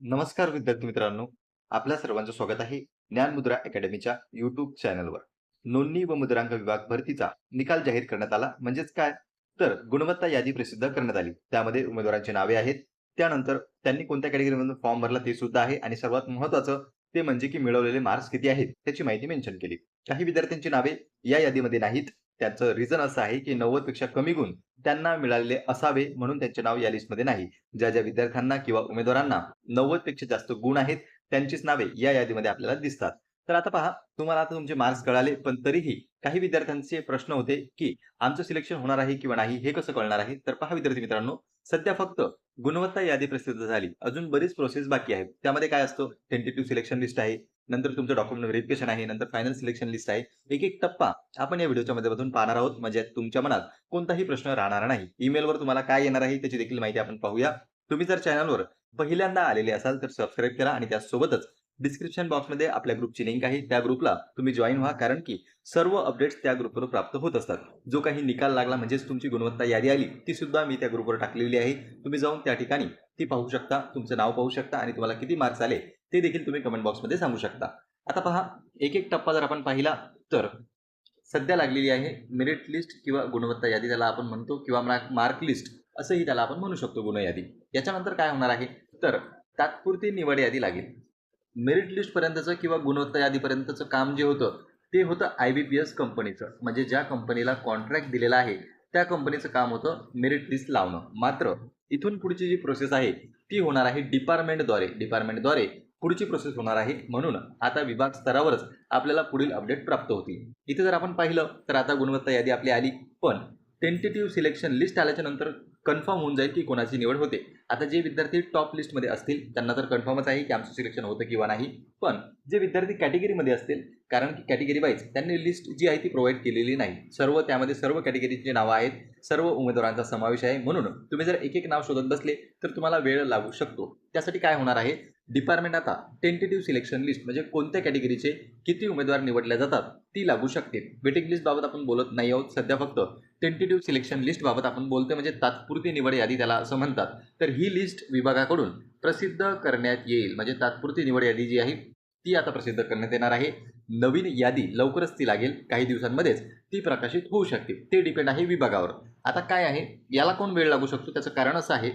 नमस्कार विद्यार्थी मित्रांनो. आपल्या सर्वांचं स्वागत आहे ज्ञानमुद्रा अकॅडमीच्या युट्यूब चॅनलवर नोंदणी व मुद्रांक विभाग भरतीचा निकाल जाहीर करण्यात आला म्हणजेच काय? तर गुणवत्ता यादी प्रसिद्ध करण्यात आली. त्यामध्ये उमेदवारांची नावे आहेत. त्यानंतर त्यांनी कोणत्या कॅटेगरीमधून फॉर्म भरला ते सुद्धा आहे. आणि सर्वात महत्वाचं ते म्हणजे की मिळवलेले मार्क्स किती आहेत त्याची माहिती मेन्शन केली. काही विद्यार्थ्यांची नावे या यादीमध्ये नाहीत. त्याचं रिझन असं आहे की नव्वदपेक्षा कमी गुण त्यांना मिळालेले असावे म्हणून त्यांचे नाव या लिस्टमध्ये नाही. ज्या ज्या विद्यार्थ्यांना किंवा उमेदवारांना नव्वदपेक्षा जास्त गुण आहेत त्यांचीच नावे या यादीमध्ये आपल्याला दिसतात. तर आता पहा तुम्हाला आता तुमचे मार्क्स कळाले पण तरीही काही विद्यार्थ्यांचे प्रश्न होते की आमचं सिलेक्शन होणार आहे किंवा नाही हे कसं कळणार आहे? तर पहा विद्यार्थी मित्रांनो सध्या फक्त गुणवत्ता यादी प्रसिद्ध झाली. अजून बरीच प्रोसेस बाकी आहे त्यामध्ये काय असतं? टेंटेटिव्ह सिलेक्शन लिस्ट आहे. नंतर तुमचं डॉक्युमेंट व्हेरिफिकेशन आहे नंतर फायनल सिलेक्शन लिस्ट आहे. एक एक टप्पा आपण या व्हिडिओच्या माध्यमातून पाहणार आहोत. म्हणजे तुमच्या मनात कोणताही प्रश्न राहणार नाही. ईमेलवर तुम्हाला काय येणार आहे त्याची देखील माहिती आपण पाहूया. तुम्ही जर चॅनलवर पहिल्यांदा आलेले असाल तर सबस्क्राईब करा आणि त्यासोबतच डिस्क्रिप्शन बॉक्समध्ये आपल्या ग्रुपची लिंक आहे. त्या ग्रुपला तुम्ही जॉईन व्हा. कारण की सर्व अपडेट्स त्या ग्रुपवर प्राप्त होत असतात. जो काही निकाल लागला म्हणजेच तुमची गुणवत्ता यादी आली ती सुद्धा मी त्या ग्रुपवर टाकलेली आहे. तुम्ही जाऊन त्या ठिकाणी ती पाहू शकता. तुमचं नाव पाहू शकता आणि तुम्हाला किती मार्क्स आले ते देखील तुम्ही कमेंट बॉक्समध्ये सांगू शकता. आता पहा एक एक टप्पा जर आपण पाहिला तर सध्या लागलेली आहे मेरिट लिस्ट किंवा गुणवत्ता यादी त्याला आपण म्हणतो किंवा मार्क लिस्ट असंही त्याला आपण म्हणू शकतो गुण यादी. याच्यानंतर काय होणार आहे? तर तात्पुरती निवड यादी लागेल. मेरिट लिस्टपर्यंतचं किंवा गुणवत्ता यादीपर्यंतचं काम जे होतं ते होतं आय बी पी एस कंपनीचं म्हणजे ज्या कंपनीला कॉन्ट्रॅक्ट दिलेला आहे त्या कंपनीचं काम होतं मेरिट लिस्ट लावणं. मात्र इथून पुढची जी प्रोसेस आहे ती होणार आहे डिपार्टमेंटद्वारे डिपार्टमेंटद्वारे पुढची प्रोसेस होणार आहे. म्हणून आता विभाग स्तरावरच आपल्याला पुढील अपडेट प्राप्त होतील. इथे जर आपण पाहिलं तर आता गुणवत्ता यादी आपली आली. पण टेंटेटिव्ह सिलेक्शन लिस्ट आल्याच्यानंतर कन्फर्म होऊन जाईल की कोणाची निवड होते. आता जे विद्यार्थी टॉप लिस्टमध्ये असतील त्यांना तर कन्फर्मच आहे की आमचं सिलेक्शन होतं किंवा नाही. पण जे विद्यार्थी कॅटेगरीमध्ये असतील कारण की कॅटेगरी वाईज त्यांनी लिस्ट जी आहे ती प्रोव्हाइड केलेली नाही. सर्व त्यामध्ये सर्व कॅटेगरीची नावं आहेत. सर्व उमेदवारांचा समावेश आहे. म्हणून तुम्ही जर एक एक नाव शोधत बसले तर तुम्हाला वेळ लागू शकतो. त्यासाठी काय होणार आहे? डिपार्टमेंट आता टेंटेटिव्ह सिलेक्शन लिस्ट म्हणजे कोणत्या कॅटेगरीचे किती उमेदवार निवडल्या जातात ती लागू शकते वेटिंग लिस्टबाबत आपण बोलत नाही आहोत सध्या फक्त. टेंटेटिव्ह सिलेक्शन लिस्टबाबत आपण बोलतोय म्हणजे तात्पुरती निवड यादी त्याला असं म्हणतात. तर ही लिस्ट विभागाकडून प्रसिद्ध करण्यात येईल. म्हणजे तात्पुरती निवड यादी जी आहे ती आता प्रसिद्ध करण्यात येणार आहे. नवीन यादी लवकरच ती लागेल काही दिवसांमध्येच. ती प्रकाशित होऊ शकते. ते डिपेंड आहे विभागावर. आता काय आहे? याला कोण वेळ लागू शकतो? त्याचं कारण असं आहे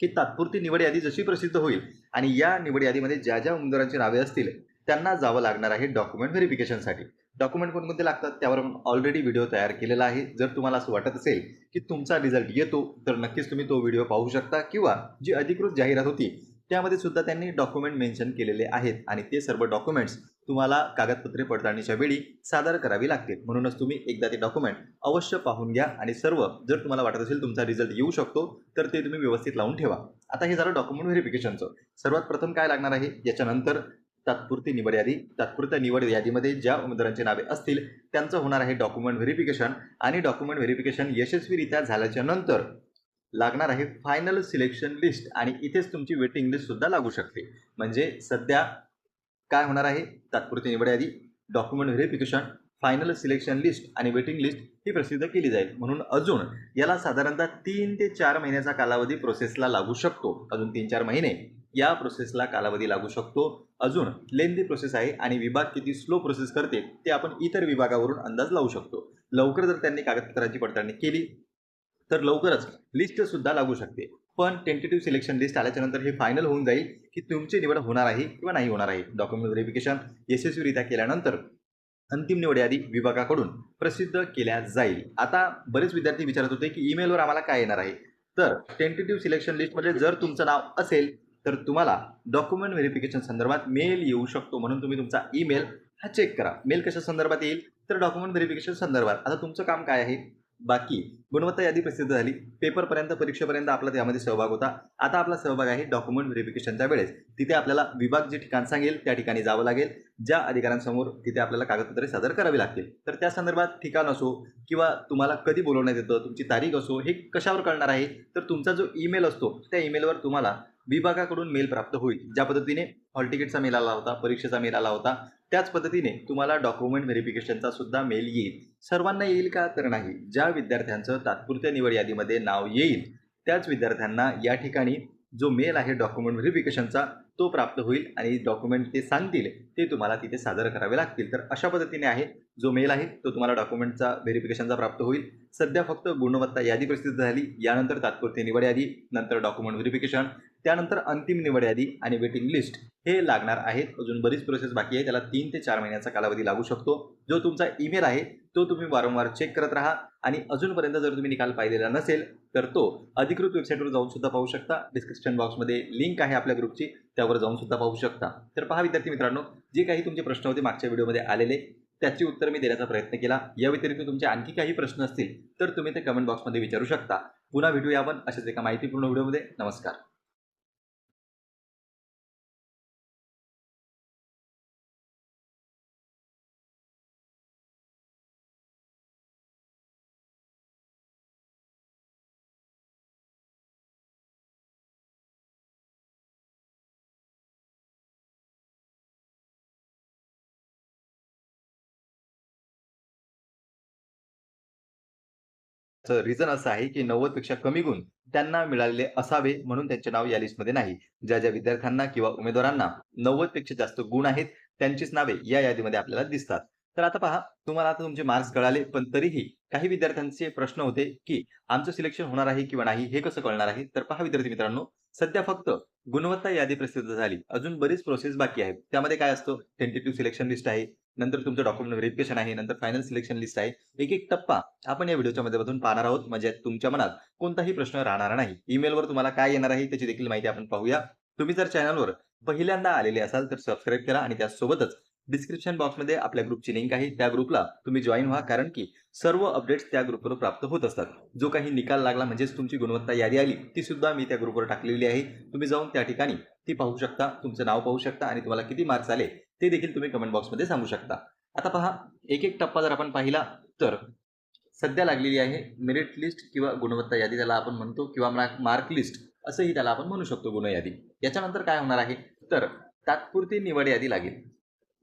की तात्पुरती निवड यादी जशी प्रसिद्ध होईल आणि या निवड यादीमध्ये ज्या ज्या उमेदवारांची नावे असतील त्यांना जावं लागणार आहे डॉक्युमेंट व्हेरिफिकेशनसाठी डॉक्युमेंट कोणकोणते लागतात? त्यावर आपण ऑलरेडी व्हिडिओ तयार केलेला आहे. जर तुम्हाला असं वाटत असेल की तुमचा रिझल्ट येतो तर नक्कीच तुम्ही तो व्हिडिओ पाहू शकता किंवा जी अधिकृत जाहिरात होती त्यामध्ये सुद्धा त्यांनी डॉक्युमेंट मेन्शन केलेले आहेत आणि ते सर्व डॉक्युमेंट्स तुम्हाला कागदपत्रे पडताळणीच्या वेळी सादर करावी लागतील. म्हणूनच तुम्ही एकदा ते डॉक्युमेंट अवश्य पाहून घ्या आणि सर्व जर तुम्हाला वाटत असेल तुमचा रिझल्ट येऊ शकतो तर ते तुम्ही व्यवस्थित लावून ठेवा. आता हे झालं डॉक्युमेंट व्हेरिफिकेशनचं सर्वात प्रथम काय लागणार आहे? याच्यानंतर तात्पुरती निवड यादी. तात्पुरत्या निवड यादीमध्ये ज्या उमेदवारांची नावे असतील त्यांचं होणार आहे डॉक्युमेंट व्हेरिफिकेशन आणि डॉक्युमेंट व्हेरिफिकेशन यशस्वीरित्या झाल्याच्यानंतर लागणार आहे फायनल सिलेक्शन लिस्ट आणि इथेच तुमची वेटिंग लिस्ट सुद्धा लागू शकते. म्हणजे सध्या काय होणार आहे? तात्पुरती निवड यादी document verification final selection list आणि वेटिंग लिस्ट ही प्रसिद्ध केली जाईल. म्हणून अजून याला साधारणतः तीन ते चार महिन्याचा कालावधी प्रोसेसला लागू शकतो. अजून तीन चार महिने या प्रोसेसला कालावधी लागू शकतो. अजून लेंदी प्रोसेस आहे आणि विभाग किती स्लो प्रोसेस करते ते आपण इतर विभागावरून अंदाज लावू शकतो. लवकर जर त्यांनी कागदपत्रांची पडताळणी केली तर लवकरच लिस्टसुद्धा लागू शकते. पण टेंटेटिव्ह सिलेक्शन लिस्ट आल्याच्यानंतर हे फायनल होऊन जाईल की तुमची निवड होणार आहे किंवा नाही होणार आहे. डॉक्युमेंट व्हेरिफिकेशन यशस्वीरित्या केल्यानंतर अंतिम निवड यादी विभागाकडून प्रसिद्ध केल्या जाईल. आता बरेच विद्यार्थी विचारत होते की ईमेलवर आम्हाला काय येणार आहे? तर टेंटेटिव्ह सिलेक्शन लिस्टमध्ये जर तुमचं नाव असेल तर तुम्हाला डॉक्युमेंट व्हेरिफिकेशन संदर्भात मेल येऊ शकतो म्हणून तुम्ही तुमचा ईमेल हा चेक करा. मेल कशा संदर्भात येईल? तर डॉक्युमेंट व्हेरिफिकेशन संदर्भात. आता तुमचं काम काय आहे? बाकी गुणवत्ता यादी प्रसिद्ध झाली. पेपरपर्यंत परीक्षेपर्यंत आपला त्यामध्ये सहभाग होता. आता आपला सहभाग आहे डॉक्युमेंट व्हेरिफिकेशनच्या वेळेस. तिथे आपल्याला विभाग जे ठिकाण सांगेल त्या ठिकाणी जावं लागेल. ज्या अधिकाऱ्यांसमोर तिथे आपल्याला कागदपत्रे सादर करावी लागतील. तर त्या संदर्भात ठिकाण असो किंवा तुम्हाला कधी बोलवण्यात येतं तुमची तारीख असो हे कशावर कळणार आहे? तर तुमचा जो ईमेल असतो त्या ईमेलवर तुम्हाला विभागाकडून मेल प्राप्त होईल. ज्या पद्धतीने हॉल तिकीटचा मेल आला होता परीक्षेचा मेल आला होता. त्याच पद्धतीने तुम्हाला डॉक्युमेंट व्हेरिफिकेशनचा सुद्धा मेल येईल. सर्वांना येईल का तर नाही ज्या विद्यार्थ्यांचं तात्पुरत्या निवड यादीमध्ये नाव येईल त्याच विद्यार्थ्यांना या ठिकाणी जो मेल आहे डॉक्युमेंट व्हेरिफिकेशनचा तो प्राप्त होईल आणि डॉक्युमेंट ते सांगतील ते तुम्हाला तिथे सादर करावे लागतील. तर अशा पद्धतीने आहे. जो मेल आहे तो तुम्हाला डॉक्युमेंटचा व्हेरिफिकेशनचा प्राप्त होईल. सध्या फक्त गुणवत्ता यादी प्रसिद्ध झाली. यानंतर तात्पुरती निवड यादी नंतर डॉक्युमेंट व्हेरिफिकेशन त्यानंतर अंतिम निवड यादी आणि वेटिंग लिस्ट हे लागणार आहेत. अजून बरीच प्रोसेस बाकी आहे. त्याला तीन ते चार महिन्याचा कालावधी लागू शकतो. जो तुमचा ईमेल आहे तो तुम्ही वारंवार चेक करत राहा. आणि अजूनपर्यंत जर तुम्ही निकाल पाहिलेला नसेल तर तो अधिकृत वेबसाईटवर जाऊन सुद्धा पाहू शकता. डिस्क्रिप्शन बॉक्समध्ये लिंक आहे आपल्या ग्रुपची त्यावर जाऊन सुद्धा पाहू शकता. तर पहा विद्यार्थी मित्रांनो जे काही तुमचे प्रश्न होते मागच्या व्हिडिओमध्ये आलेले त्याची उत्तर मी देण्याचा प्रयत्न केला. या व्यतिरिक्त तुमचे आणखी काही प्रश्न असतील तर तुम्ही ते कमेंट बॉक्समध्ये विचारू शकता. पुन्हा भेटूया आपण अशाच एका माहितीपूर्ण व्हिडिओमध्ये नमस्कार. रिझन असं आहे की नव्वदपेक्षा कमी गुण त्यांना मिळालेले असावे म्हणून त्यांचे नाव या लिस्टमध्ये नाही. ज्या ज्या विद्यार्थ्यांना किंवा उमेदवारांना नव्वदपेक्षा जास्त गुण आहेत त्यांचीच नावे या यादीमध्ये आपल्याला दिसतात. तर आता पहा तुम्हाला आता तुमचे मार्क्स कळाले पण तरीही काही विद्यार्थ्यांचे प्रश्न होते की आमचं सिलेक्शन होणार आहे किंवा नाही हे कसं कळणार आहे? तर पहा विद्यार्थी मित्रांनो सध्या फक्त गुणवत्ता यादी प्रसिद्ध झाली. अजून बरीच प्रोसेस बाकी आहे त्यामध्ये काय असतं? टेंटेटिव्ह सिलेक्शन लिस्ट आहे. नंतर तुमचं डॉक्युमेंट व्हेरिफिकेशन आहे नंतर फायनल सिलेक्शन लिस्ट आहे. एक एक टप्पा आपण या व्हिडिओच्या माध्यमातून पाहणार आहोत. म्हणजे तुमच्या मनात कोणताही प्रश्न राहणार नाही. ईमेलवर तुम्हाला काय येणार आहे त्याची देखील माहिती आपण पाहूया. तुम्ही जर चॅनलवर पहिल्यांदा आलेले असाल तर सबस्क्राईब करा आणि त्यासोबतच डिस्क्रिप्शन बॉक्समध्ये आपल्या ग्रुपची लिंक आहे. त्या ग्रुपला तुम्ही जॉईन व्हा. कारण की सर्व अपडेट्स त्या ग्रुपवर प्राप्त होत असतात. जो काही निकाल लागला म्हणजेच तुमची गुणवत्ता यादी आली ती सुद्धा मी त्या ग्रुपवर टाकलेली आहे. तुम्ही जाऊन त्या ठिकाणी ती पाहू शकता. तुमचं नाव पाहू शकता आणि तुम्हाला किती मार्क्स आले ते देखील तुम्ही कमेंट बॉक्समध्ये सांगू शकता. आता पहा एक एक टप्पा जर आपण पाहिला तर सध्या लागलेली आहे मेरिट लिस्ट किंवा गुणवत्ता यादी त्याला आपण म्हणतो किंवा मार्क लिस्ट असंही त्याला आपण म्हणू शकतो गुण यादी. याच्यानंतर काय होणार आहे? तर तात्पुरती निवड यादी लागेल.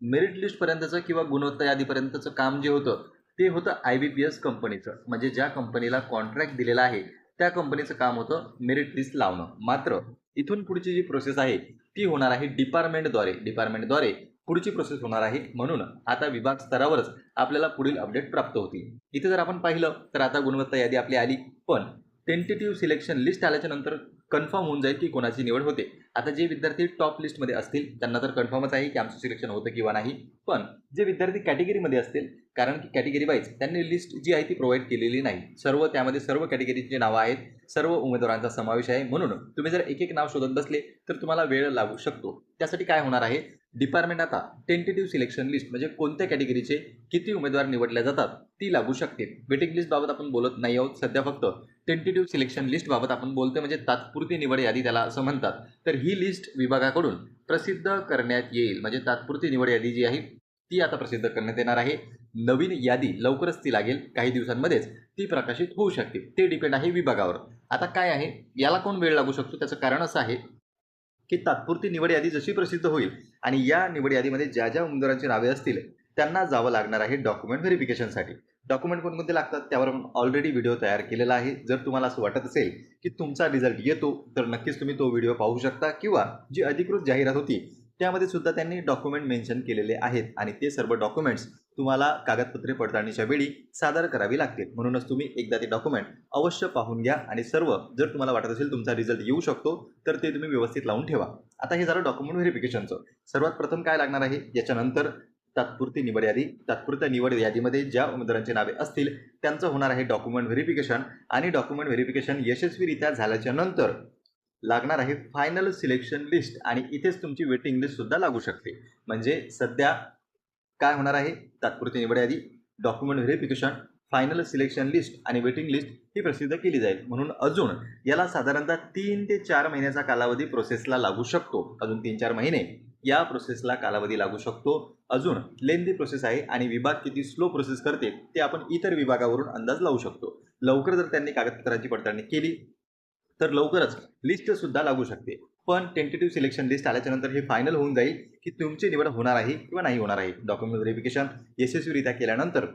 मेरिट लिस्टपर्यंतचं किंवा गुणवत्ता यादीपर्यंतचं काम जे होतं ते होतं आय बी पी एस कंपनीचं म्हणजे ज्या कंपनीला कॉन्ट्रॅक्ट दिलेला आहे त्या कंपनीचं काम होतं मेरिट लिस्ट लावणं. मात्र इथून पुढची जी प्रोसेस आहे ती होणार आहे डिपार्टमेंटद्वारे डिपार्टमेंटद्वारे पुढची प्रोसेस होणार आहे. म्हणून आता विभाग स्तरावरच आपल्याला पुढील अपडेट प्राप्त होतील. इथे जर आपण पाहिलं तर आता गुणवत्ता यादी आपली आली. पण टेंटेटिव्ह सिलेक्शन लिस्ट आल्याच्यानंतर कन्फर्म होऊन जाईल की कोणाची निवड होते. आता जे विद्यार्थी टॉप लिस्टमध्ये असतील त्यांना तर कन्फर्मच आहे की आमचं सिलेक्शन होतं किंवा नाही. पण जे विद्यार्थी कॅटेगरीमध्ये असतील कारण की कॅटेगरी वाईज त्यांनी लिस्ट जी आहे ती प्रोव्हाइड केलेली नाही. सर्व त्यामध्ये सर्व कॅटेगरीची नावं आहेत सर्व उमेदवारांचा समावेश आहे. म्हणून तुम्ही जर एक एक नाव शोधत बसले तर तुम्हाला वेळ लागू शकतो. त्यासाठी काय होणार आहे? डिपार्टमेंट आता टेंटेटिव्ह सिलेक्शन लिस्ट म्हणजे कोणत्या कॅटेगरीचे किती उमेदवार निवडल्या जातात ती लागू शकते. वेटिंग लिस्टबाबत आपण बोलत नाही आहोत सध्या फक्त. टेंटेटिव्ह सिलेक्शन लिस्टबाबत आपण बोलतोय म्हणजे तात्पुरती निवड यादी त्याला असं म्हणतात. तर ही लिस्ट विभागाकडून प्रसिद्ध करण्यात येईल. म्हणजे तात्पुरती निवड यादी जी आहे ती आता प्रसिद्ध करण्यात येणार आहे. नवीन यादी लवकरच ती लागेल काही दिवसांमध्येच. ती प्रकाशित होऊ शकते. ते डिपेंड आहे विभागावर. आता काय आहे? याला कोण वेळ लागू शकतो? त्याचं कारण असं आहे की तात्पुरती निवड यादी जशी प्रसिद्ध होईल आणि या निवड यादीमध्ये ज्या ज्या उमेदवारांची नावे असतील त्यांना जावं लागणार आहे डॉक्युमेंट व्हेरिफिकेशनसाठी डॉक्युमेंट कोणकोणते लागतात त्यावर आपण ऑलरेडी व्हिडिओ तयार केलेला आहे. जर तुम्हाला असं वाटत असेल की तुमचा रिझल्ट येतो तर नक्कीच तुम्ही तो व्हिडिओ पाहू शकता. किंवा जी अधिकृत जाहिरात होती त्यामध्ये सुद्धा त्यांनी डॉक्युमेंट मेन्शन केलेले आहेत. आणि ते सर्व डॉक्युमेंट्स तुम्हाला कागदपत्रे पडताळणीच्या वेळी सादर करावी लागतील. म्हणूनच तुम्ही एकदा ते डॉक्युमेंट अवश्य पाहून घ्या. आणि सर्व जर तुम्हाला वाटत असेल तुमचा रिझल्ट येऊ शकतो तर ते तुम्ही व्यवस्थित लावून ठेवा. आता हे झालं डॉक्युमेंट व्हेरिफिकेशनचं सर्वात प्रथम काय लागणार आहे? याच्यानंतर तात्पुरती निवड यादी तात्पुरत्या निवड यादीमध्ये ज्या उमेदवारांची नावे असतील त्यांचं होणार आहे डॉक्युमेंट व्हेरिफिकेशन आणि डॉक्युमेंट व्हेरिफिकेशन यशस्वीरित्या झाल्याच्यानंतर लागणार आहे फायनल सिलेक्शन लिस्ट आणि इथेच तुमची वेटिंग लिस्ट सुद्धा लागू शकते. म्हणजे सध्या काय होणार आहे? तात्पुरती निवड यादी document verification final selection list आणि वेटिंग लिस्ट ही प्रसिद्ध केली जाईल. म्हणून अजून याला साधारणतः तीन ते चार महिन्याचा कालावधी प्रोसेसला लागू शकतो. अजून तीन चार महिने. या प्रोसेसला कालावधी लागू शकतो. अजून लेंदी प्रोसेस आहे आणि विभाग किती स्लो प्रोसेस करते ते आपण इतर विभागावरून अंदाज लावू शकतो. लवकर जर त्यांनी कागदपत्रांची पडताळणी केली तर लवकरच लिस्ट सुद्धा लागू शकते. पण टेंटेटिव्ह सिलेक्शन लिस्ट आल्याच्यानंतर हे फायनल होऊन जाईल की तुमची निवड होणार आहे किंवा नाही होणार आहे. डॉक्युमेंट व्हेरिफिकेशन यशस्वीरित्या केल्यानंतर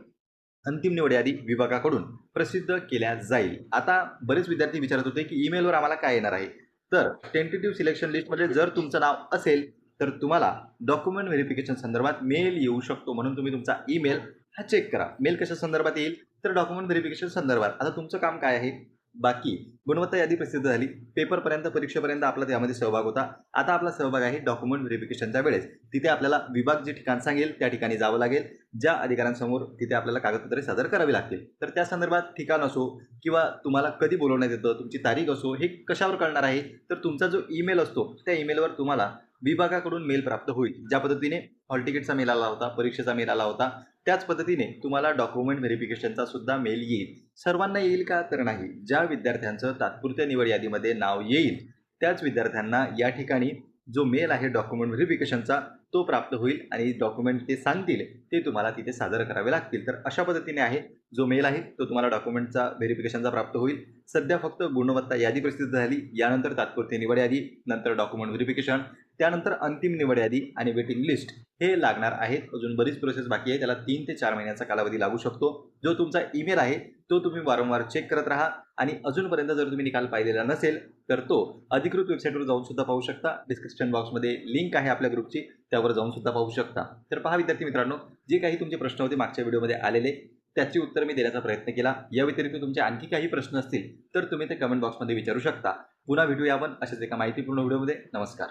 अंतिम निवड यादी विभागाकडून प्रसिद्ध केल्या जाईल. आता बरेच विद्यार्थी विचारत होते की ईमेलवर आम्हाला काय येणार आहे? तर टेंटेटिव्ह सिलेक्शन लिस्टमध्ये जर तुमचं नाव असेल तर तुम्हाला डॉक्युमेंट व्हेरिफिकेशन संदर्भात मेल येऊ शकतो म्हणून तुम्ही तुमचा ईमेल हा चेक करा. मेल कशा संदर्भात येईल? तर डॉक्युमेंट व्हेरिफिकेशन संदर्भात. आता तुमचं काम काय आहे? बाकी गुणवत्ता यादी प्रसिद्ध झाली. पेपरपर्यंत परीक्षेपर्यंत आपला त्यामध्ये सहभाग होता. आता आपला सहभाग आहे डॉक्युमेंट व्हेरिफिकेशनच्या वेळेस. तिथे आपल्याला विभाग जे ठिकाण सांगेल त्या ठिकाणी जावं लागेल. ज्या अधिकाऱ्यांसमोर तिथे आपल्याला कागदपत्रे सादर करावी लागतील. तर त्या संदर्भात ठिकाण असो किंवा तुम्हाला कधी बोलवण्यात येतं तुमची तारीख असो हे कशावर कळणार आहे? तर तुमचा जो ईमेल असतो त्या ईमेलवर तुम्हाला विभागाकडून मेल प्राप्त होईल. ज्या पद्धतीने हॉल तिकीटचा मेल आला होता परीक्षेचा मेल आला होता त्याच पद्धतीने तुम्हाला डॉक्युमेंट व्हेरिफिकेशनचा सुद्धा मेल येईल. सर्वांना येईल का तर नाही. ज्या विद्यार्थ्यांचं तात्पुरत्या निवड यादीमध्ये नाव येईल त्याच विद्यार्थ्यांना या ठिकाणी जो मेल आहे डॉक्युमेंट व्हेरिफिकेशनचा तो प्राप्त होईल आणि डॉक्युमेंट ते सांगतील ते तुम्हाला तिथे सादर करावे लागतील. तर अशा पद्धतीने आहे जो मेल आहे तो तुम्हाला डॉक्युमेंटचा व्हेरिफिकेशनचा प्राप्त होईल. सध्या फक्त गुणवत्ता यादी प्रसिद्ध झाली यानंतर तात्पुरती निवड यादी नंतर डॉक्युमेंट व्हेरिफिकेशन त्यानंतर अंतिम निवड यादी आणि वेटिंग लिस्ट हे लागणार आहेत. अजून बरीच प्रोसेस बाकी आहे. त्याला तीन ते चार महिन्याचा कालावधी लागू शकतो. जो तुमचा ईमेल आहे तो तुम्ही वारंवार चेक करत राहा आणि अजूनपर्यंत जर तुम्ही निकाल पाहिलेला नसेल तर तो अधिकृत वेबसाईटवर जाऊन सुद्धा पाहू शकता. डिस्क्रिप्शन बॉक्समध्ये लिंक आहे आपल्या ग्रुपची त्यावर जाऊन सुद्धा पाहू शकता. तर पहा विद्यार्थी मित्रांनो जे काही तुमचे प्रश्न होते मागच्या व्हिडिओमध्ये आलेले त्याची उत्तर मी देण्याचा प्रयत्न केला. या व्यतिरिक्त तुमचे आणखी काही प्रश्न असतील तर तुम्ही ते कमेंट बॉक्समध्ये विचारू शकता. पुन्हा भेटूया आपण अशाच एका माहितीपूर्ण व्हिडिओमध्ये नमस्कार.